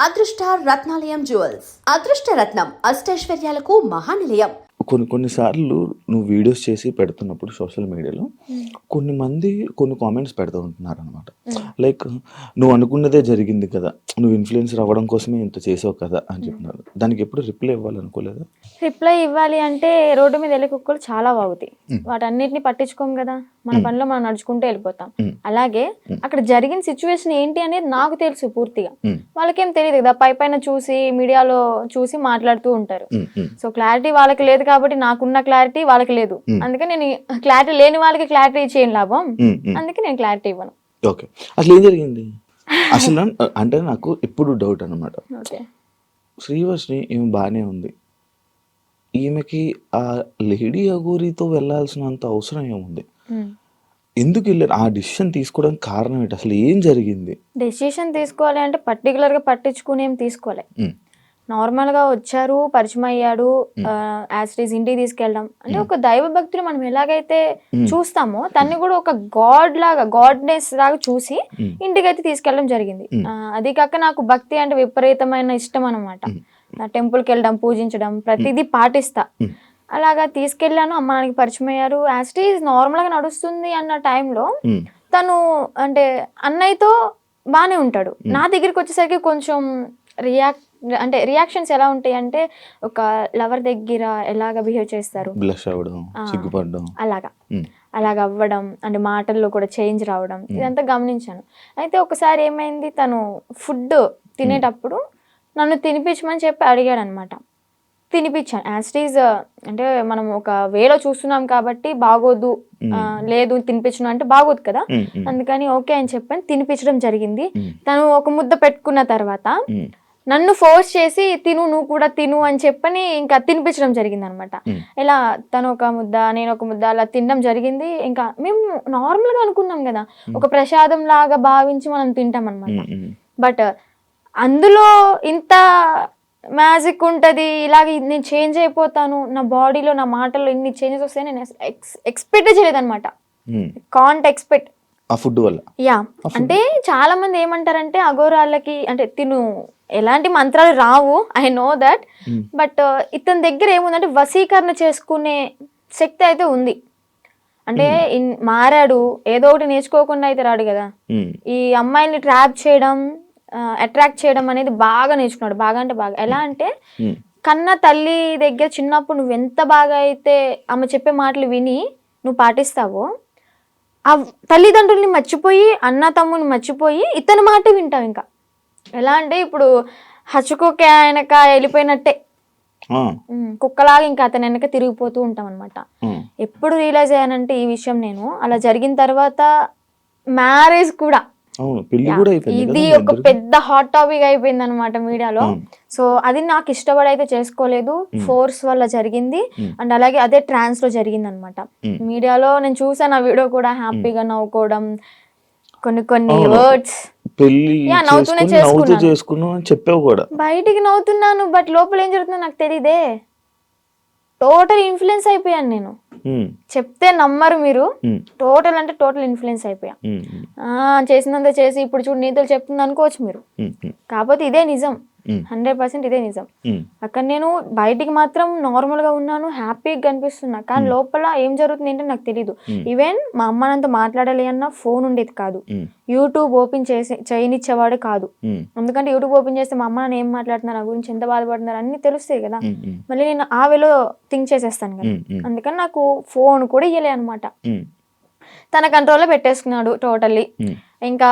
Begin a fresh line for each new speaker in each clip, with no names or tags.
అదృష్ట రత్నాలయం జ్యువెల్స్. అదృష్ట రత్నం అష్టైశ్వర్యాలకు మహానిలయం.
కొన్ని కొన్నిసార్లు నువ్వు వీడియోస్ చేసి పెడుతున్నప్పుడు సోషల్ మీడియాలో కొన్ని మంది కొన్ని కామెంట్స్ పెడుతూ ఉంటున్నారు అనమాట లైక్ నువ్వు అనుకున్నదే జరిగింది కదా నువ్వు ఇన్ఫ్లుయెన్సర్ అవ్వడం కోసమే ఇంత చేసావు కదా అని చెప్పినారు. దానికి ఎప్పుడు రిప్లై ఇవ్వాలనుకోలేదా
రిప్లై ఇవ్వాలి అంటే రోడ్డు మీద వెళ్ళే కుక్కలు చాలా వాగుతాయి. వాటన్నిటిని పట్టించుకోం కదా. మన. పనిలో మనం నడుచుకుంటూ వెళ్ళిపోతాం. అలాగే. అక్కడ జరిగిన సిచ్యువేషన్ ఏంటి అనేది నాకు తెలుసు పూర్తిగా. వాళ్ళకేం తెలియదు కదా పై పైన చూసి మీడియాలో చూసి మాట్లాడుతూ ఉంటారు. సో క్లారిటీ వాళ్ళకి లేదు కాబట్టి నాకున్న క్లారిటీ వాళ్ళకి లేదు.
మ్.
అందుకే నేను క్లారిటీ లేని వాళ్ళకి క్లారిటీ చేయని లాభం.
ఉమ్, ఉమ్.
అందుకే నేను క్లారిటీ ఇవ్వను.
ఓకే అసలు ఏం జరిగింది? అసలు అంటే నాకు ఎప్పుడు డౌట్ అనమాట శ్రీవర్షిని ఈమె బాగానే ఉంది. ఈమెకి ఆ లేడీ అగోరితో వెళ్ళాల్సినంత అవసరం ఏముంది ఎందుకు వెళ్ళారు? ఆ డిసిషన్ తీసుకోవడానికి కారణం ఏంటి? అసలు ఏం జరిగింది?
డెసిషన్ తీసుకోవాలి అంటే particular గా పట్టించుకుని ఏం తీసుకోవాలి
ఉమ్,
నార్మల్గా వచ్చారు పరిచయం అయ్యాడు యాస్టీస్ ఇంటికి తీసుకెళ్ళడం. అంటే ఒక దైవ భక్తులు మనం ఎలాగైతే. చూస్తామో తన్ని కూడా ఒక గాడ్ లాగా గాడ్నెస్ లాగా చూసి. ఇంటికైతే తీసుకెళ్ళడం జరిగింది. అది కాక నాకు భక్తి అంటే విపరీతమైన ఇష్టం అనమాట. టెంపుల్కి వెళ్ళడం పూజించడం ప్రతిదీ పాటిస్తా. అలాగా తీసుకెళ్ళాను అమ్మ నాన్నకి పరిచయం అయ్యారు యాస్టీస్ నార్మల్గా నడుస్తుంది అన్న టైంలో తను అంటే అన్నయ్యతో బాగానే ఉంటాడు. నా దగ్గరికి వచ్చేసరికి కొంచెం రియాక్ట్ అంటే రియాక్షన్స్ ఎలా ఉంటాయి అంటే ఒక లవర్ దగ్గర ఎలాగ బిహేవ్ చేస్తారు?
బ్లష్ అవ్వడం. సిగ్గుపడడం.
అలాగా. అలాగ అవ్వడం అంటే మాటల్లో కూడా చేంజ్ రావడం ఇదంతా గమనించాను. అయితే ఒకసారి ఏమైంది తను ఫుడ్ తినేటప్పుడు నన్ను తినిపించమని చెప్పి అడిగాడు అనమాట తినిపించాను యాస్టీజ్ అంటే మనం ఒక వేలో చూస్తున్నాం కాబట్టి బాగోదు లేదు తినిపించను అంటే బాగోదు కదా. అందుకని ఓకే అని చెప్పని తినిపించడం జరిగింది. తను ఒక ముద్ద పెట్టుకున్న తర్వాత నన్ను ఫోర్స్ చేసి తిను నువ్వు కూడా తిను అని చెప్పని ఇంకా తినిపించడం జరిగింది అనమాట ఇలా తను ఒక ముద్ద నేను ఒక ముద్ద అలా తినడం జరిగింది. ఇంకా మేము నార్మల్గా అనుకున్నాం కదా ఒక ప్రసాదం లాగా భావించి మనం తింటాం అనమాట బట్ అందులో ఇంత మ్యాజిక్ ఉంటుంది ఇలాగ నేను చేంజ్ అయిపోతాను నా బాడీలో నా మాటల్లో ఇన్ని చేంజెస్ వస్తాయి నేను ఎక్స్పెక్ట్ చేయలేదు అనమాట. కాంట్ ఎక్స్పెక్ట్
ఆ ఫుడ్ వల్ల?
యా. అంటే చాలా మంది ఏమంటారంటే అఘోరాలకి అంటే తిను ఎలాంటి మంత్రాలు రావు ఐ నో దట్ బట్ ఇతని దగ్గర ఏముందంటే వశీకరణ చేసుకునే శక్తి అయితే ఉంది. అంటే ఇన్- మారాడు ఏదో ఒకటి నేర్చుకోకుండా అయితే రాడు కదా.
ఉమ్,
ఈ అమ్మాయిని ట్రాప్ చేయడం అట్రాక్ట్ చేయడం అనేది బాగా నేర్చుకున్నాడు బాగా అంటే బాగా. ఎలా అంటే
ఉమ్,
కన్న తల్లి దగ్గర చిన్నప్పుడు నువ్వు ఎంత బాగా అయితే ఆమె చెప్పే మాటలు విని నువ్వు పాటిస్తావో ఆ తల్లిదండ్రుల్ని మర్చిపోయి అన్న తమ్ముని మర్చిపోయి ఇతని మాట వింటావు ఇంకా. ఎలా అంటే ఇప్పుడు హచ్చుకోక వెనక వెళ్ళిపోయినట్టే. కుక్కలాగా ఇంకా అతని వెనక తిరిగిపోతూ ఉంటాం అనమాట ఎప్పుడు రియలైజ్ అయ్యానంటే ఈ విషయం నేను. అలా జరిగిన తర్వాత మ్యారేజ్ కూడా ఇది ఒక? పెద్ద హాట్ టాపిక్ అయిపోయింది అనమాట మీడియాలో
అవును.
సో అది నాకు ఇష్టపడి అయితే చేసుకోలేదు ఫోర్స్ వల్ల జరిగింది
Hmm.
అండ్ అలాగే అదే ట్రాన్స్లో జరిగింది అనమాట
Hmm.
మీడియాలో నేను చూసాను ఆ వీడియో కూడా హ్యాపీగా నవ్వుకోవడం కొన్ని కొన్ని. వర్డ్స్ పెళ్ళి నవ్వుతూనే.
చేసుకున్నావు అని చెప్పావు కూడా
బయటికి నవ్వుతున్నాను బట్ లోపల ఏం జరుగుతుందో నాకు తెలియదే టోటల్ ఇన్ఫ్లుయెన్స్ అయిపోయాను నేను చెప్తే నమ్మరు మీరు. టోటల్ అంటే టోటల్ ఇన్ఫ్లుయెన్స్ అయిపోయా. చేసినంత చేసి ఇప్పుడు చూడు నీతులు చెప్తుంది అనుకోవచ్చు మీరు కాకపోతే ఇదే నిజం. హండ్రెడ్ పర్సెంట్ ఇదే నిజం. అక్కడ నేను బయటికి మాత్రం నార్మల్గా ఉన్నాను హ్యాపీగా కనిపిస్తున్నా. కానీ లోపల ఏం జరుగుతుంది ఏంటో నాకు తెలియదు. ఈవెన్ మా అమ్మ నాతో మాట్లాడాలి అన్న ఫోన్ ఉండేది కాదు. యూట్యూబ్ ఓపెన్ చేసి చేయనిచ్చేవాడు కాదు. ఎందుకంటే యూట్యూబ్ ఓపెన్ చేస్తే మా అమ్మ నాన్న ఏం మాట్లాడుతున్నారు నా గురించి ఎంత బాధపడుతున్నారు అన్ని తెలుస్తాయి కదా. మళ్ళీ నేను ఆ వేలో థింక్ చేసేస్తాను కదా. అందుకని నాకు ఫోన్ కూడా ఇయ్యలే అనమాట తన కంట్రోల్లో పెట్టేసుకున్నాడు టోటల్లీ ఇంకా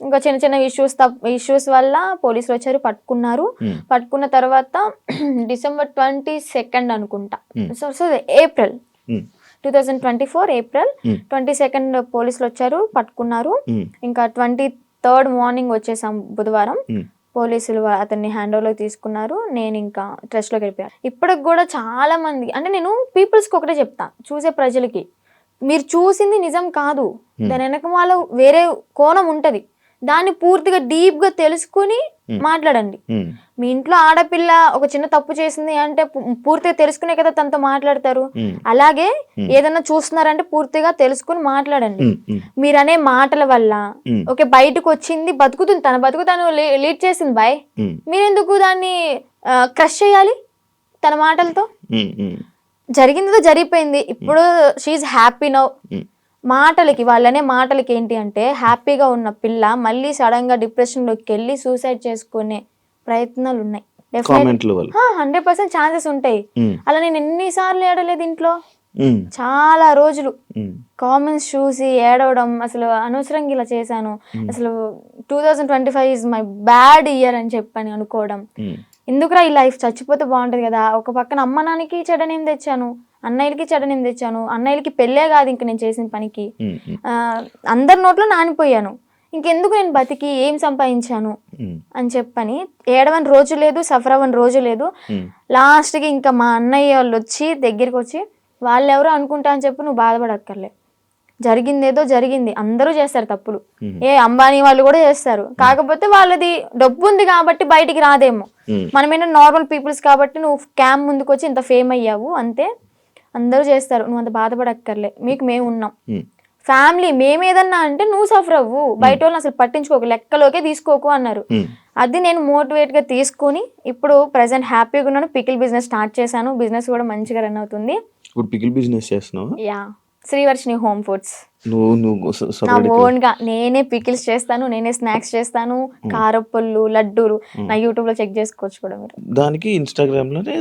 ఇంకా చిన్న చిన్న ఇష్యూస్ ఇష్యూస్ వల్ల పోలీసులు వచ్చారు పట్టుకున్నారు.
ఉమ్,
పట్టుకున్న తర్వాత డిసెంబర్ ట్వంటీ సెకండ్ అనుకుంటా.
Hmm.
So so April two thousand twenty four April
Hmm.
Twenty second పోలీసులు వచ్చారు పట్టుకున్నారు.
ఉమ్,
ఇంకా ట్వంటీ థర్డ్ మార్నింగ్ వచ్చేసాం బుధవారం.
ఉమ్,
పోలీసులు అతన్ని హ్యాండ్ ఓవర్లోకి తీసుకున్నారు. నేను ఇంకా ట్రస్ట్లోకి వెళ్ళిపోయాను. ఇప్పటికి కూడా చాలా మంది అంటే నేను పీపుల్స్కి ఒకటే చెప్తా చూసే ప్రజలకి. మీరు చూసింది నిజం కాదు. దాని వెనక వాళ్ళ వేరే కోణం ఉంటుంది. దాన్ని పూర్తిగా డీప్గా తెలుసుకుని. మాట్లాడండి. మీ ఇంట్లో ఆడపిల్ల ఒక చిన్న తప్పు చేసింది అంటే పూర్తిగా తెలుసుకునే కదా తనతో మాట్లాడతారు. అలాగే
Hmm.
ఏదైనా చూస్తున్నారంటే పూర్తిగా తెలుసుకుని మాట్లాడండి.
ఉమ్, ఉమ్,
మీరు అనే మాటల వల్ల ఓకే బయటకు వచ్చింది బతుకుతుంది తన బతుకు తను లీడ్ చేసింది బాయ్. మీరెందుకు దాన్ని క్రష్ చేయాలి తన మాటలతో? జరిగిందో జరిగిపోయింది. ఇప్పుడు షీఈ్ హ్యాపీ నౌ. మాటలకి వాళ్ళనే మాటలకి ఏంటి అంటే హ్యాపీగా ఉన్న పిల్ల మళ్ళీ సడన్గా డిప్రెషన్లోకి వెళ్ళి సూసైడ్ చేసుకునే ప్రయత్నాలు ఉన్నాయి హండ్రెడ్ పర్సెంట్ ఛాన్సెస్ ఉంటాయి. అలా నేను ఎన్నిసార్లు ఏడలేదు ఇంట్లో? చాలా రోజులు. కామెంట్స్ చూసి ఏడవడం అసలు అనవసరంగా ఇలా చేశాను. అసలు two thousand twenty five is my bad year అని చెప్పని అనుకోవడం. ఎందుకురా ఈ లైఫ్ చచ్చిపోతే బాగుంటుంది కదా? ఒక పక్కన అమ్మ నాన్నకి చెడనేం తెచ్చాను? అన్నయ్యలకి చెడనేం తెచ్చాను. అన్నయ్యలకి పెళ్ళే కాదు ఇంక నేను చేసిన పనికి. అందరి నోట్లో నానిపోయాను. ఇంకెందుకు నేను బతికి? ఏం సంపాదించాను? అని చెప్పని ఏడవని రోజు లేదు సఫర్ అవ్వని రోజు లేదు. లాస్ట్కి ఇంకా మా అన్నయ్య వాళ్ళు వచ్చి దగ్గరికి వచ్చి వాళ్ళు ఎవరో అనుకుంటా అని చెప్పి నువ్వు బాధపడక్కర్లే. జరిగిందేదో జరిగింది. అందరూ చేస్తారు తప్పులు. ఏ అంబానీ వాళ్ళు కూడా చేస్తారు. కాకపోతే వాళ్ళది డబ్బు ఉంది కాబట్టి బయటికి రాదేమో. మనమేనా నార్మల్ పీపుల్స్ కాబట్టి నువ్వు క్యాంప్ ముందుకు వచ్చి ఇంత ఫేమ్ అయ్యావు అంతే. అందరూ చేస్తారు. నువ్వు అంత బాధపడక్కర్లే. మీకు మేము ఉన్నాం. ఫ్యామిలీ మేము ఏదన్నా అంటే నువ్వు సఫర్ అవ్వు. బయట వాళ్ళని అసలు పట్టించుకోకు. లెక్కలోకే తీసుకోకు అన్నారు. అది నేను మోటివేట్గా తీసుకొని ఇప్పుడు ప్రజెంట్ హ్యాపీగా ఉన్నాను. పికిల్ బిజినెస్ స్టార్ట్ చేశాను. బిజినెస్ కూడా మంచిగా రన్ అవుతుంది.
ఇప్పుడు పికిల్ బిజినెస్ చేస్తున్నావా?
యా. Srivarshini home foods.
నువ్వు నువ్వు
నా నేనే పికిల్స్ చేస్తాను నేనే స్నాక్స్ చేస్తాను కారపళ్ళు లడ్డూలు నా యూట్యూబ్లో చెక్ చేసుకోవచ్చు కూడా మీరు.
దానికి ఇన్స్టాగ్రామ్లోనే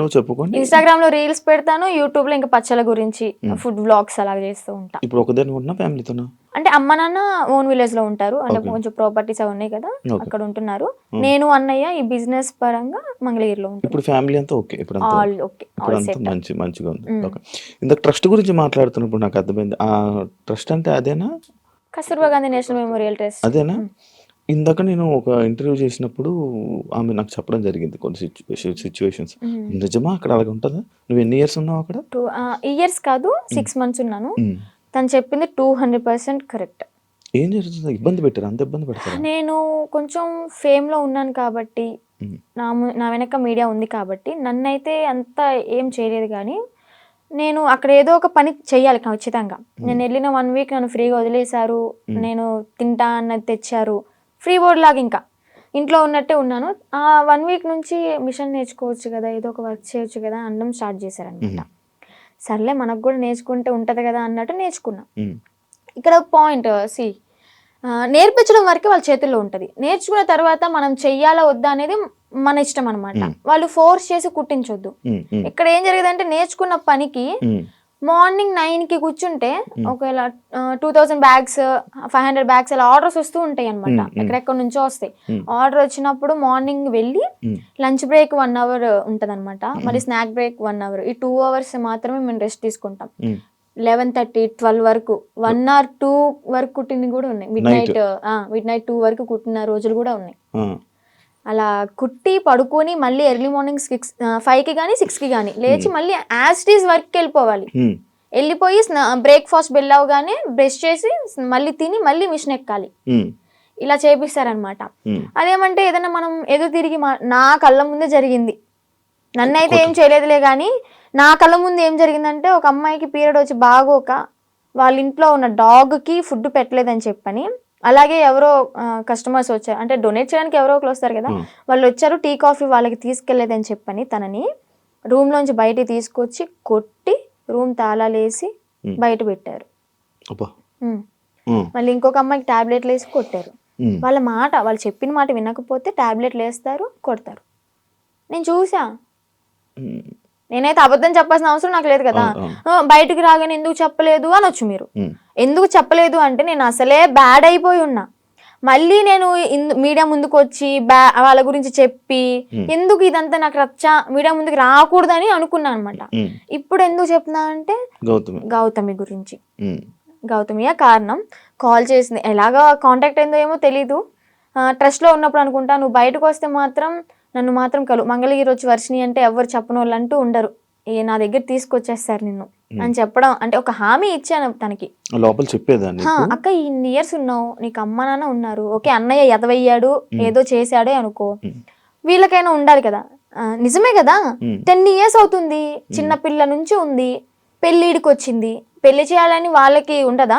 నువ్వు చెప్పుకోండి
ఇన్స్టాగ్రామ్లో రీల్స్ పెడతాను యూట్యూబ్లో ఇంకా పచ్చల గురించి ఫుడ్ వ్లాగ్స్ అలా చేస్తూ ఉంటా.
ఇప్పుడు ఒకదాని ఉంటున్నా ఫ్యామిలీతోనా?
అంటే అమ్మ నాన్న ఓన్ విలేజ్లో ఉంటారు. అంటే కొంచెం ప్రాపర్టీస్ అవి ఉన్నాయి కదా
Okay.
అక్కడ ఉంటున్నారు. నేను అన్నయ్య ఈ బిజినెస్ పరంగా మంగళగిరిలో ఉంటాను
ఇప్పుడు ఫ్యామిలీ అంతా ఓకే ఇప్పుడు అంతా
ఆల్ ఓకే
ఇప్పుడు
ఆల్
అంతా
సెట్
మంచి మంచిగా ఉంది. ఓకే ఇందాక ట్రస్ట్ గురించి మాట్లాడుతున్నప్పుడు నాకు అర్థమైంది. ఆ ట్రస్ట్ అంటే అదేనా?
Kasturba Gandhi national memorial trust.
అదేనా? ఇందాక నేను ఒక ఇంటర్వ్యూ చేసినప్పుడు ఆమె నాకు చెప్పడం జరిగింది కొన్ని సిచ్యువేషన్స్ నిజమా? అక్కడ అలాగ ఉంటుందా నువ్వు ఎన్ని ఇయర్స్ ఉన్నావు అక్కడ?
ఇయర్స్ కాదు సిక్స్ మంత్స్ ఉన్నాను. తను చెప్పింది టూ హండ్రెడ్ పర్సెంట్ కరెక్ట్.
ఏం జరుగుతుంది? ఇబ్బంది పెట్టారు? అంత ఇబ్బంది పెడతారా?
నేను కొంచెం ఫేమ్లో ఉన్నాను కాబట్టి. నా నా వెనక మీడియా ఉంది కాబట్టి నన్నైతే అంత ఏం చేయలేదు కానీ నేను అక్కడ ఏదో ఒక పని చెయ్యాలి ఖచ్చితంగా. నేను వెళ్ళిన వన్ వీక్ నన్ను ఫ్రీగా వదిలేశారు నేను తింటా అన్నది తెచ్చారు. ఫ్రీ బోర్డ్ లాగా ఇంకా. ఇంట్లో ఉన్నట్టే ఉన్నాను. ఆ వన్ వీక్ నుంచి మిషన్ నేర్చుకోవచ్చు కదా ఏదో ఒక వర్క్ చేయొచ్చు కదా అనడం స్టార్ట్ చేశారనమాట సర్లే మనకు కూడా నేర్చుకుంటే ఉంటది కదా అన్నట్టు నేర్చుకున్నా. ఇక్కడ పాయింట్ సి నేర్పించడం వరకే వాళ్ళ చేతుల్లో ఉంటుంది నేర్చుకున్న తర్వాత మనం చెయ్యాలా వద్దా అనేది మన ఇష్టం అనమాట వాళ్ళు ఫోర్స్ చేసి కుట్టించొద్దు. ఇక్కడ ఏం జరిగేదంటే నేర్చుకున్న పనికి. మార్నింగ్ నైన్కి కూర్చుంటే ఒకవేళ two thousand bags five hundred bags అలా ఆర్డర్స్ వస్తూ ఉంటాయి అనమాట ఎక్కడెక్కడ నుంచో వస్తాయి. ఆర్డర్ వచ్చినప్పుడు మార్నింగ్ వెళ్ళి లంచ్ బ్రేక్ వన్ అవర్ ఉంటది అనమాట మళ్ళీ స్నాక్ బ్రేక్ వన్ అవర్. ఈ టూ అవర్స్ మాత్రమే మేము రెస్ట్ తీసుకుంటాం. లెవెన్ థర్టీ ట్వెల్వ్ వరకు. వన్ ఆర్ టూ వరకు కుట్టినవి కూడా ఉన్నాయి. Midnight midnight two వరకు కుట్టిన రోజులు కూడా ఉన్నాయి. అలా కుట్టి పడుకొని మళ్ళీ ఎర్లీ మార్నింగ్ సిక్స్ ఫైవ్కి కానీ సిక్స్కి కానీ లేచి మళ్ళీ యాస్టీస్ వర్క్కి వెళ్ళిపోవాలి
ఉమ్.
వెళ్ళిపోయి బ్రేక్ఫాస్ట్ బెల్ అవగానే బ్రష్ చేసి మళ్ళీ తిని మళ్ళీ మిషన్ ఎక్కాలి
ఉమ్.
ఇలా చేపిస్తారనమాట. అదేమంటే ఏదైనా మనం ఎదురు తిరిగి మా- నా కళ్ళ ముందే జరిగింది నన్నైతే ఏం చేయలేదులే కానీ నా కళ్ళ ముందు ఏం జరిగిందంటే ఒక అమ్మాయికి పీరియడ్ వచ్చి బాగోక వాళ్ళ ఇంట్లో ఉన్న డాగ్కి ఫుడ్ పెట్టలేదని చెప్పని అలాగే ఎవరో కస్టమర్స్ వచ్చారు. అంటే డొనేట్ చేయడానికి ఎవరో ఒకరు వస్తారు కదా. వాళ్ళు వచ్చారు టీ కాఫీ వాళ్ళకి తీసుకెళ్ళేదని చెప్పని తనని రూమ్ లోంచి బయటికి తీసుకొచ్చి కొట్టి రూమ్ తాళాలేసి బయట పెట్టారు. మళ్ళీ ఇంకొక అమ్మాయికి టాబ్లెట్లు వేసి కొట్టారు. వాళ్ళ మాట వాళ్ళు చెప్పిన మాట వినకపోతే టాబ్లెట్లు వేస్తారు కొడతారు. నేను చూసా. నేనైతే అబద్ధం చెప్పాల్సిన అవసరం నాకు లేదు కదా. బయటికి రాగానే ఎందుకు చెప్పలేదు అనొచ్చు మీరు.
ఉమ్.
ఎందుకు చెప్పలేదు అంటే నేను అసలే బ్యాడ్ అయిపోయి ఉన్నా. మళ్ళీ నేను మీడియా ముందుకు వచ్చి బ్యా వాళ్ళ గురించి చెప్పి ఎందుకు ఇదంతా నాకు రచ్చ మీడియా ముందుకు రాకూడదని అనుకున్నాను అనమాట. ఇప్పుడు ఎందుకు చెప్తున్నా అంటే
గౌతమి.
గౌతమి గురించి. గౌతమియే కారణం? కాల్ చేసింది. ఎలాగా కాంటాక్ట్ అయిందో ఏమో తెలీదు. ట్రస్ట్లో ఉన్నప్పుడు అనుకుంటా నువ్వు బయటకు వస్తే మాత్రం నన్ను మాత్రం కలు మంగళగిరి వచ్చి వర్షిని అంటే ఎవరు చెప్పని వాళ్ళు అంటూ ఉండరు. ఏ నా దగ్గర తీసుకొచ్చేస్తారు నిన్ను. అని చెప్పడం అంటే ఒక హామీ ఇచ్చాను తనకి.
లోపల చెప్పేదాన్ని
అక్క ఇన్ని ఇయర్స్ ఉన్నావు నీకు అమ్మ నాన్న ఉన్నారు. ఓకే అన్నయ్య ఎదవయ్యాడు ఏదో చేశాడే అనుకో. వీళ్ళకైనా ఉండాలి కదా. నిజమే కదా. టెన్ ఇయర్స్ అవుతుంది. చిన్న పిల్ల నుంచి ఉంది. పెళ్ళిడికి వచ్చింది. పెళ్ళి చేయాలని వాళ్ళకి ఉండదా?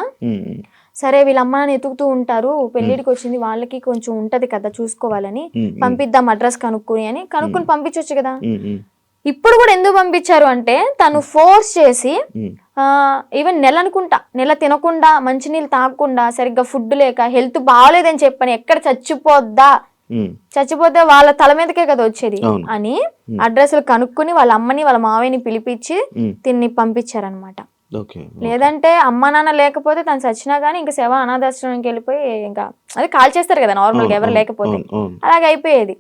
సరే వీళ్ళ అమ్మ నాన్న ఎతుకుతూ ఉంటారు పెళ్ళిడికి వచ్చింది వాళ్ళకి కొంచెం ఉంటది కదా చూసుకోవాలని. పంపిద్దాం అడ్రస్ కనుక్కుని అని కనుక్కుని పంపించవచ్చు కదా. ఇప్పుడు కూడా ఎందుకు పంపించారు అంటే తను ఫోర్స్ చేసి ఈవెన్ నెల అనుకుంటా నెల తినకుండా మంచినీళ్ళు తాగకుండా సరిగ్గా ఫుడ్ లేక హెల్త్ బాగాలేదని చెప్పని ఎక్కడ చచ్చిపోద్దా? చచ్చిపోతే వాళ్ళ తల మీదకే కదా వచ్చేది. అని అడ్రస్లు కనుక్కుని వాళ్ళ అమ్మని వాళ్ళ మావయ్యని పిలిపించి తిన్ని పంపించారనమాట లేదంటే అమ్మ నాన్న లేకపోతే తను చచ్చినా గానీ ఇంకా శవ అనాథాశ్రమానికి వెళ్ళిపోయి ఇంకా అది కాల్ చేస్తారు కదా నార్మల్గా ఎవరు లేకపోతే. అలాగే అయిపోయేది.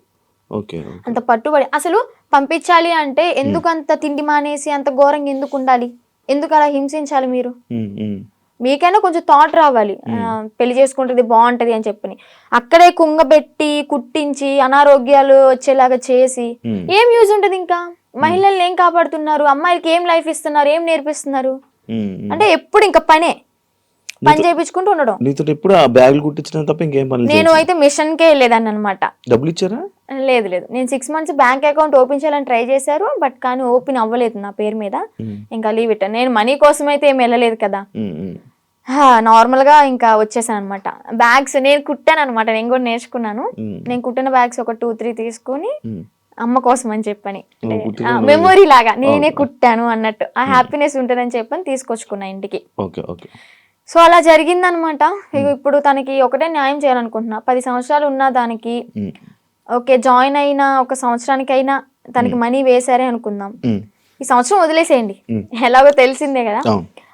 అంత పట్టుబడి అసలు పంపించాలి అంటే ఎందుకు అంత తిండి మానేసి అంత ఘోరంగా ఎందుకు ఉండాలి? ఎందుకు అలా హింసించాలి మీరు? మీకైనా కొంచెం థాట్ రావాలి. పెళ్ళి చేసుకుంటుంది బాగుంటది అని చెప్పని. అక్కడే కుంగబెట్టి కుట్టించి అనారోగ్యాలు వచ్చేలాగా చేసి ఏం యూజ్ ఉంటది ఇంకా? మహిళల్ని ఏం కాపాడుతున్నారు? అమ్మాయిలకి ఏం లైఫ్ ఇస్తున్నారు? ఏం నేర్పిస్తున్నారు? అంటే ఎప్పుడు ఇంకా పనే. పని చేయించుకుంటూ ఉండడం.
నీతో ఎప్పుడు ఆ బ్యాగులు కుట్టించడం తప్ప ఇంకేం పనులు
నేను అయితే మిషన్ కే వెళ్ళేదాన్ని అనమాట
డబ్బులు ఇచ్చారా?
లేదు లేదు. నేను six months bank account open చేయాలని ట్రై చేశారు బట్ కానీ ఓపెన్ అవ్వలేదు నా పేరు మీద. ఇంకా లీవ్ ఇట్ నేను మనీ కోసం అయితే ఏం వెళ్ళలేదు కదా. నార్మల్గా ఇంకా వచ్చేసాను అనమాట బ్యాగ్స్ నేను కుట్టాను అనమాట నేను కూడా నేర్చుకున్నాను. నేను కుట్టిన బ్యాగ్స్ ఒక టూ త్రీ తీసుకొని. అమ్మ కోసం అని చెప్పని. మెమొరీ లాగా నేనే కుట్టాను అన్నట్టు. ఆ హ్యాపీనెస్ ఉంటుందని చెప్పని తీసుకొచ్చుకున్నా ఇంటికి. సో అలా జరిగిందనమాట. ఇక ఇప్పుడు తనకి ఒకటే న్యాయం చేయాలనుకుంటున్నా. పది సంవత్సరాలు ఉన్న దానికి
ఉమ్.
ఓకే జాయిన్ అయిన ఒక సంవత్సరానికైనా తనకి మనీ వేసారే అనుకుందాం. ఈ సంవత్సరం వదిలేసేయండి. ఎలాగో తెలిసిందే కదా.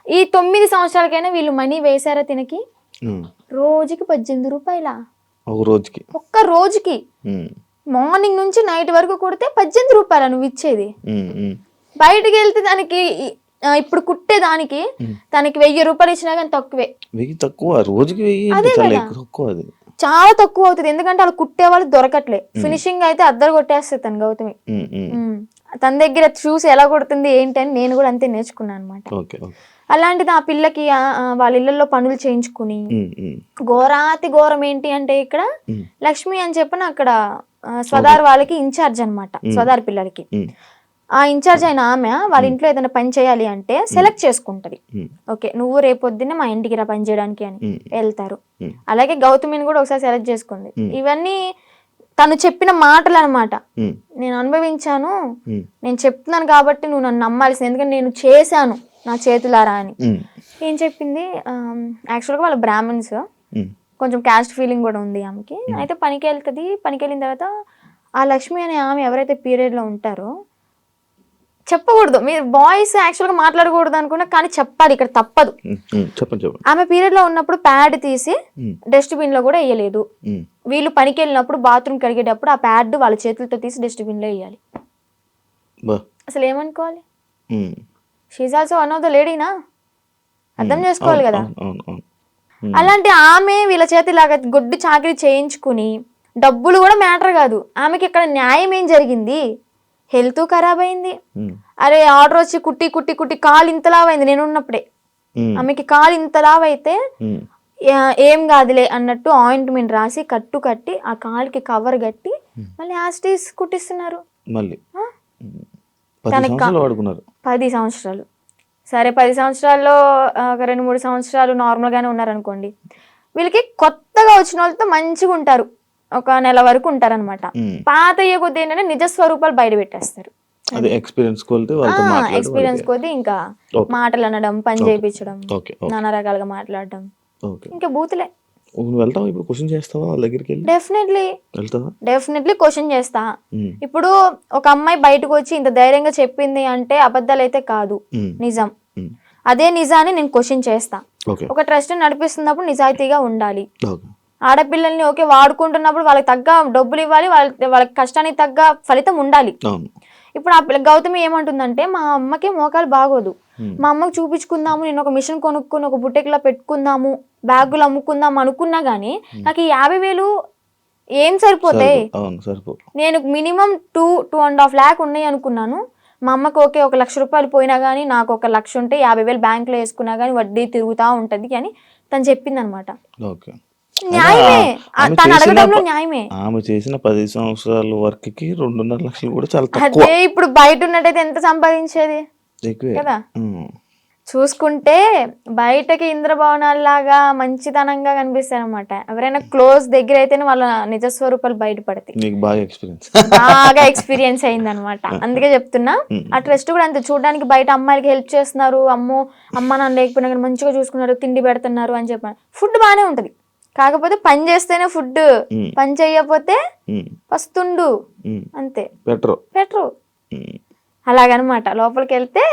ఈ తొమ్మిది సంవత్సరాలకైనా వీళ్ళు మనీ వేసారా తినకి. రోజుకి పద్దెనిమిది రూపాయల?
ఒక రోజుకి.
ఒక్క రోజుకి. మార్నింగ్ నుంచి నైట్ వరకు కొడితే పద్దెనిమిది రూపాయల నువ్వు ఇచ్చేది. బయటికి వెళ్తే దానికి ఇప్పుడు కుట్టే దానికి తనకి వెయ్యి రూపాయలు ఇచ్చినా కానీ తక్కువే.
వెయ్యి తక్కువ రోజుకి వెయ్యి చాలా తక్కువ అది.
చాలా తక్కువ అవుతుంది. ఎందుకంటే వాళ్ళు కుట్టే వాళ్ళు దొరకట్లే. ఫినిషింగ్ అయితే అద్దరు కొట్టేస్తుంది తను గౌతమి. తన దగ్గర చూసి ఎలా కొడుతుంది ఏంటి అని నేను కూడా అంతే నేర్చుకున్నాను అనమాట అలాంటిది ఆ పిల్లకి వాళ్ళ ఇళ్ళలో పనులు చేయించుకుని. ఘోరాతి ఘోరం ఏంటి అంటే ఇక్కడ. లక్ష్మి అని చెప్పిన అక్కడ స్వదార్ వాళ్ళకి ఇన్ఛార్జ్ అన్నమాట స్వదార్ పిల్లలకి. ఆ ఇన్ఛార్జ్ అయిన ఆమె వాళ్ళ ఇంట్లో ఏదైనా పని చేయాలి అంటే సెలెక్ట్ చేసుకుంటది. ఓకే నువ్వు రేపొద్దున్నే మా ఇంటికి రా పని చేయడానికి అని. వెళ్తారు. అలాగే గౌతమిని కూడా ఒకసారి సెలెక్ట్ చేసుకుంది ఇవన్నీ తను చెప్పిన మాటలు అనమాట. నేను అనుభవించాను. నేను చెప్తున్నాను కాబట్టి నువ్వు నన్ను నమ్మాల్సింది ఎందుకంటే నేను చేశాను నా చేతులారా అని.
ఏం
చెప్పింది యాక్చువల్గా వాళ్ళ బ్రాహ్మణ్స్. కొంచెం క్యాస్ట్ ఫీలింగ్ కూడా ఉంది ఆమెకి. అయితే పనికి వెళ్తుంది పనికి వెళ్ళిన తర్వాత ఆ లక్ష్మి అనే ఆమె ఎవరైతే పీరియడ్లో ఉంటారో చెప్పకూడదు. మీరు బాయ్స్ యాక్చువల్గా మాట్లాడకూడదు అనుకున్నా కానీ చెప్పాలి. ఇక్కడ తప్పదు.
చెప్పండి చెప్పండి.
ఆమె పీరియడ్లో ఉన్నప్పుడు ప్యాడ్ తీసి. డస్ట్బిన్లో కూడా వేయలేదు. వీళ్ళు పనికి వెళ్ళినప్పుడు బాత్రూమ్ కడిగేటప్పుడు ఆ ప్యాడ్ వాళ్ళ చేతులతో తీసి డస్ట్బిన్లో వేయాలి. అసలు ఏమనుకోవాలి. She's also one of the లేడీనా అర్థం చేసుకోవాలి కదా? అలాంటి ఆమె వీళ్ళ చేతి ఇలాగ గొడ్డు చాకరీ చేయించుకుని డబ్బులు కూడా మ్యాటర్ కాదు. ఆమెకి ఇక్కడ న్యాయం ఏం జరిగింది? హెల్త్ ఖరాబ్ అయింది.
ఉమ్.
అరే ఆర్డర్ వచ్చి కుట్టి కుట్టి కుట్టి కాలు ఇంతలావైంది నేను ఉన్నప్పుడే.
ఉమ్.
ఆమెకి కాలు ఇంతలావైతే ఏం కాదులే అన్నట్టు ఆయింట్మెంట్ రాసి కట్టు కట్టి ఆ కాలుకి కవర్ కట్టి మళ్ళీ యాస్టీస్ కుట్టిస్తున్నారు.
మళ్ళీ. పది సంవత్సరాలు.
సరే పది సంవత్సరాల్లో ఒక రెండు మూడు సంవత్సరాలు నార్మల్గానే ఉన్నారనుకోండి వీళ్ళకి కొత్తగా వచ్చిన వాళ్ళతో మంచిగా ఉంటారు. ఒక నెల వరకు ఉంటారనమాట. పాత అయ్యే కొద్ది ఏంటంటే నిజ స్వరూపాలు బయట పెట్టేస్తారు.
ఎక్స్పీరియన్స్
ఎక్స్పీరియన్స్ కొద్ది ఇంకా. మాటలు అనడం పని చేయించడం నానా రకాలుగా మాట్లాడడం. ఇంకా బూతులే.
నువ్వు వెళ్తావా? ఇప్పుడు క్వశ్చన్ చేస్తావా? వాళ్ళ దగ్గరికి వెళ్ళి?
డెఫినెట్లీ
వెళ్తావా?
డెఫినెట్లీ క్వశ్చన్ చేస్తా.
ఉమ్.
ఇప్పుడు ఒక అమ్మాయి బయటకు వచ్చి ఇంత ధైర్యంగా చెప్పింది అంటే అబద్ధాలు అయితే కాదు.
ఉమ్.
నిజం.
ఉమ్.
అదే నిజాన్ని నేను క్వశ్చన్ చేస్తా. ఒక ట్రస్ట్ నడిపిస్తున్నప్పుడు నిజాయితీగా ఉండాలి. ఆడపిల్లల్ని ఓకే వాడుకుంటున్నప్పుడు వాళ్ళకి తగ్గ డబ్బులు ఇవ్వాలి వాళ్ళ వాళ్ళకి కష్టానికి తగ్గ ఫలితం ఉండాలి. ఇప్పుడు ఆ పిల్ల గౌతమి ఏమంటుందంటే మా అమ్మకి మోకాలు బాగోదు. మా అమ్మకి చూపించుకుందాము నేను ఒక మిషన్ కొనుక్కుని ఒక బుట్టెక్లా పెట్టుకుందాము బ్యాగులు అమ్ముకుందాం అనుకున్నా గానీ నాకు ఈ యాభై వేలు ఏం సరిపోతాయి? నేను minimum two two and half lakh ఉన్నాయి అనుకున్నాను. మా అమ్మకి ఓకే ఒక లక్ష రూపాయలు పోయినా కానీ నాకు ఒక లక్ష ఉంటే యాభై వేలు బ్యాంకులో వేసుకున్నా కానీ వడ్డీ తిరుగుతూ ఉంటుంది అని తను చెప్పింది అనమాట న్యాయమే.
ఆమె
తను
చేసిన
అడగడంలో న్యాయమే.
ఆమె చేసిన పది సంవత్సరాల వర్క్కి రెండున్నర లక్షలు కూడా చాలా తక్కువ.
అదే ఇప్పుడు బయట ఉన్నట్టయితే ఎంత సంపాదించేది?
ఎక్కువే.
కదా?
ఉమ్.
చూసుకుంటే బయటకి ఇంద్రభవనాల్లాగా మంచితనంగా కనిపిస్తాయి అనమాట ఎవరైనా క్లోజ్ దగ్గర అయితేనే వాళ్ళ నిజస్వరూపాలు బయటపడతాయి.
నీకు బాగా ఎక్స్పీరియన్స్.
బాగా ఎక్స్పీరియన్స్ అయింది అనమాట అందుకే చెప్తున్నా ఆ ట్రస్ట్ కూడా అంతే. చూడడానికి బయట అమ్మాయిలకి హెల్ప్ చేస్తున్నారు. అమ్మో అమ్మ నాన్న లేకపోయినా కానీ మంచిగా చూసుకున్నారు తిండి పెడుతున్నారు అని చెప్పాను. ఫుడ్ బాగానే ఉంటది. కాకపోతే పని చేస్తేనే ఫుడ్. పని చేయకపోతే పస్తుండు. అంతే.
బెటర్
పెట్టరు. అలాగనమాట. లోపలికి వెళ్తే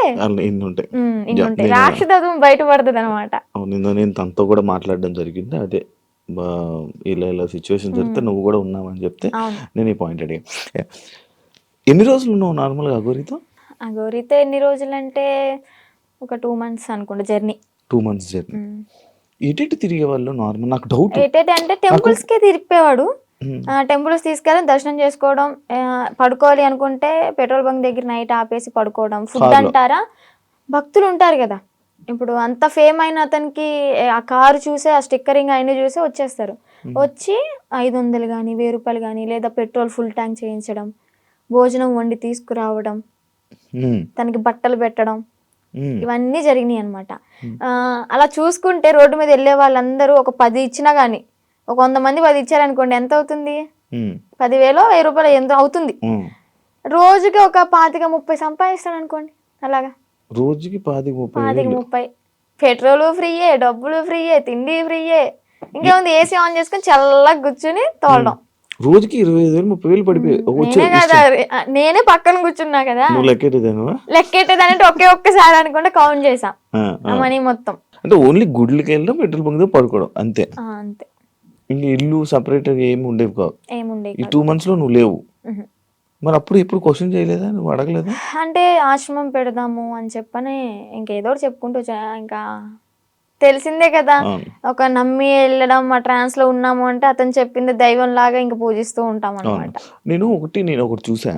రాక్షసత్వం బయటపడుతుంది అనమాట
నేను తనతో కూడా మాట్లాడడం జరిగింది. అదే ఇలా ఇలా సిచ్యువేషన్ జరిగితే నువ్వు కూడా ఉన్నావని చెప్తే నేను ఈ పాయింట్ అడిగా. ఎన్ని రోజులు ఉన్నావు నార్మల్గా అగోరితో
ఆ గౌరీతో ఎన్ని రోజులు అంటే ఒక టూ మంత్స్ అనుకుంటా జర్నీ
టూ మంత్స్ జర్నీ ఎటు తిరిగే వాళ్ళు నార్మల్ నాకు డౌట్
ఏంటంటే అంటే టెంపుల్స్ కే తిరిగిపోయాడు టెంపుల్స్ తీసుకెళ్ళి దర్శనం చేసుకోవడం పడుకోవాలి అనుకుంటే పెట్రోల్ బంక్ దగ్గర నైట్ ఆపేసి పడుకోవడం ఫుడ్. అంటారా? భక్తులు ఉంటారు కదా. ఇప్పుడు అంత ఫేమ్ అయిన అతనికి ఆ కారు చూసే ఆ స్టిక్కరింగ్ అయిన చూసే వచ్చేస్తారు. వచ్చి ఐదు వందలు కానీ వెయ్యి రూపాయలు కానీ లేదా పెట్రోల్ ఫుల్ ట్యాంక్ చేయించడం భోజనం వండి తీసుకురావడం తనకి బట్టలు పెట్టడం ఇవన్నీ జరిగినాయి అనమాట అలా చూసుకుంటే రోడ్డు మీద వెళ్ళే వాళ్ళందరూ ఒక పది ఇచ్చినా కానీ ఒక వంద మంది పది ఇచ్చారనుకోండి ఎంత అవుతుంది? పదివేలు వెయ్యి రూపాయలు ఎంత అవుతుంది. రోజుకి ఒక పాతిక ముప్పై సంపాదిస్తాడు అనుకోండి అలాగా?
రోజుకి పాతి ముప్పై
పాతిక ముప్పై. పెట్రోల్ ఫ్రీయే డబ్బులు ఫ్రీయే తిండి ఫ్రీయే. ఇంకేముంది ఏసీ ఆన్ చేసుకొని చల్లగా కూర్చుని తోలడం.
రోజుకి ఇరవై ఐదు వేలు ముప్పై వేలు పడిపోయి
నేనే కదా నేనే పక్కన కూర్చున్నా కదా.
నువ్వు
లెక్కెట్టేదానంటే ఒకే ఒక్కసారి అనుకుంటే కౌంట్ చేసా. ఆ మనీ మొత్తం.
అంటే ఓన్లీ గుడ్లకి వెళ్ళడం పెట్రోల్ బంక్ దగ్గర పడుకోవడం అంతే.
ఆ, అంతే.
ఇంక ఇల్లు సపరేట్ ఏమి ఉండేవి కావు.
ఏముండే
ఈ టూ మంత్స్లో నువ్వు లేవు.
మ్మ్.
మరి అప్పుడు ఎప్పుడు క్వశ్చన్ చేయలేదా? నువ్వు అడగలేదా?
అంటే ఆశ్రమం పెడదాము అని చెప్పని ఇంకేదో ఒకటి చెప్పుకుంటూ వచ్చా ఇంకా తెలిసిందే కదా. ఒక నమ్మి వెళ్ళడం మా ట్రాన్స్లో ఉన్నాము అంటే అతను చెప్పింది దైవం లాగా ఇంకా పూజిస్తూ ఉంటాం అనమాట
నేను ఒకటి నేను ఒకటి చూసా.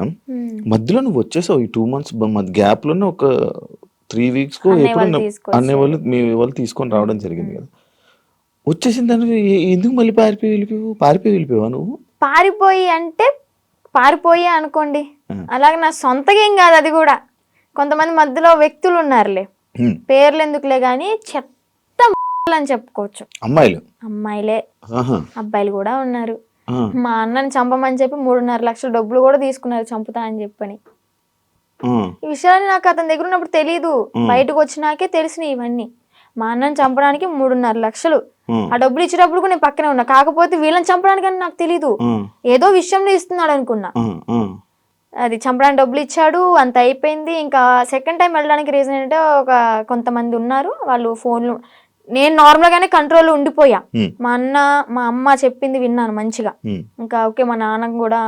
మధ్యలో నువ్వు వచ్చేసావు ఈ టూ మంత్స్ గ్యాప్లోనే ఒక త్రీ వీక్స్ కో
వాళ్ళు.
అనే వాళ్ళు మీ వాళ్ళు తీసుకొని రావడం జరిగింది కదా. వచ్చేసిన దాన్ని ఎ- ఎందుకు మళ్ళీ పారిపోయి వెళ్ళిపోయావు? పారిపోయి వెళ్ళిపోయావా నువ్వు?
పారిపోయి అంటే పారిపోయి అనుకోండి. అలాగే నా సొంతగా ఏం కాదు అది కూడా. కొంతమంది మధ్యలో వ్యక్తులు ఉన్నారులే. పేర్లు ఎందుకులే కానీ చెత్త అని చెప్పుకోవచ్చు.
అమ్మాయిలు?
అమ్మాయిలే. అబ్బాయిలు కూడా ఉన్నారు. మా అన్నని చంపమని చెప్పి మూడున్నర లక్షల డబ్బులు కూడా తీసుకున్నారు చంపుతా అని చెప్పని. ఈ విషయాన్ని నాకు అతని దగ్గర ఉన్నప్పుడు తెలీదు. బయటకు వచ్చినాకే తెలిసినాయి ఇవన్నీ. మా అన్నని చంపడానికి మూడున్నర లక్షలు.
ఆ.
డబ్బులు ఇచ్చేటప్పుడు కూడా నేను పక్కనే ఉన్నా. కాకపోతే వీళ్ళని చంపడానికి అని నాకు తెలీదు. ఏదో విషయంలో ఇస్తున్నాడు అనుకున్నా. అది చంపడానికి డబ్బులు ఇచ్చాడు. అంత అయిపోయింది. ఇంకా సెకండ్ టైం వెళ్ళడానికి రీజన్ ఏంటంటే ఒక కొంతమంది ఉన్నారు. వాళ్ళు ఫోన్లు నేను normal గానే కంట్రోల్లో ఉండిపోయా. మా అన్న మా అమ్మ చెప్పింది విన్నాను మంచిగా. ఇంకా ఓకే మా నాన్న కూడా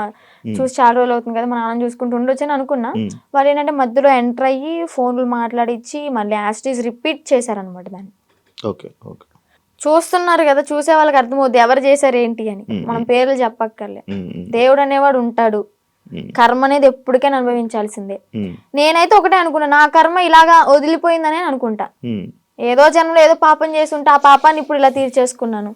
చూసి చాలా రోజులు అవుతుంది కదా మా నాన్న చూసుకుంటూ ఉండొచ్చు అని అనుకున్నా. వాళ్ళు ఏంటంటే మధ్యలో ఎంటర్ అయ్యి ఫోన్లు మాట్లాడిచ్చి మళ్ళీ యాస్టీస్ రిపీట్ చేశారనమాట దాన్ని
ఓకే ఓకే
చూస్తున్నారు కదా చూసే వాళ్ళకి అర్థమవుద్ది ఎవరు చేశారు ఏంటి అని మనం పేర్లు చెప్పక్కర్లే. దేవుడు అనేవాడు ఉంటాడు. కర్మ అనేది ఎప్పటికైనా అనుభవించాల్సిందే. నేనైతే ఒకటే అనుకున్నా నా కర్మ ఇలాగా వదిలిపోయిందని అనుకుంటా. ఏదో జన్మలో ఏదో పాపం చేసి ఉంటే ఆ పాపాన్ని ఇప్పుడు ఇలా తీర్చేసుకున్నాను.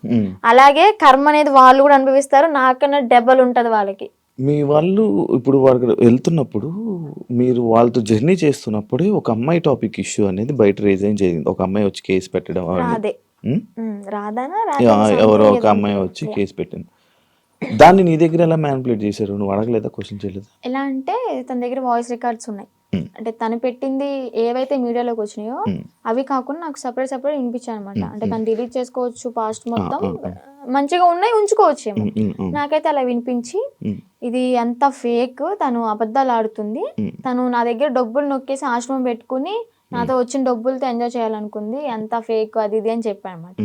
అలాగే కర్మ అనేది వాళ్ళు కూడా అనుభవిస్తారు నాకన్నా డెబ్బలు ఉంటది వాళ్ళకి.
మీ వాళ్ళు ఇప్పుడు వాళ్ళకి వెళ్తున్నప్పుడు మీరు వాళ్ళతో జర్నీ చేస్తున్నప్పుడే ఒక అమ్మాయి టాపిక్ ఇష్యూ అనేది బయట రేజ్ జరిగింది. ఒక అమ్మాయి వచ్చి కేసు పెట్టడం.
రాదే. రాదానా?
ఎవరో ఒక అమ్మాయి. వచ్చి కేసు పెట్టింది. దాన్ని నీ దగ్గర ఎలా మ్యానిపులేట్ చేశారు? నువ్వు అడగలేదా? క్వశ్చన్ చేయలేదా?
ఎలా అంటే తన దగ్గర వాయిస్ రికార్డ్స్ ఉన్నాయి. అంటే తను పెట్టింది ఏవైతే మీడియాలోకి వచ్చినాయో
Hmm.
అవి కాకుండా నాకు సపరేట్ సపరేట్ వినిపించాయి అనమాట అంటే తను డిలీట్ చేసుకోవచ్చు పాస్ట్ మొత్తం.
ah,
మంచిగా ఉన్నాయి ఉంచుకోవచ్చు ఏమో
ఉమ్, ఉమ్, ఉమ్,
నాకైతే అలా వినిపించి ఇది అంత ఫేక్ తను అబద్ధాలు ఆడుతుంది. తను నా దగ్గర డబ్బులు నొక్కేసి ఆశ్రమం పెట్టుకుని నాతో వచ్చిన డబ్బులతో ఎంజాయ్ చేయాలనుకుంది. అంత ఫేక్ అది ఇది అని చెప్పాను అనమాట.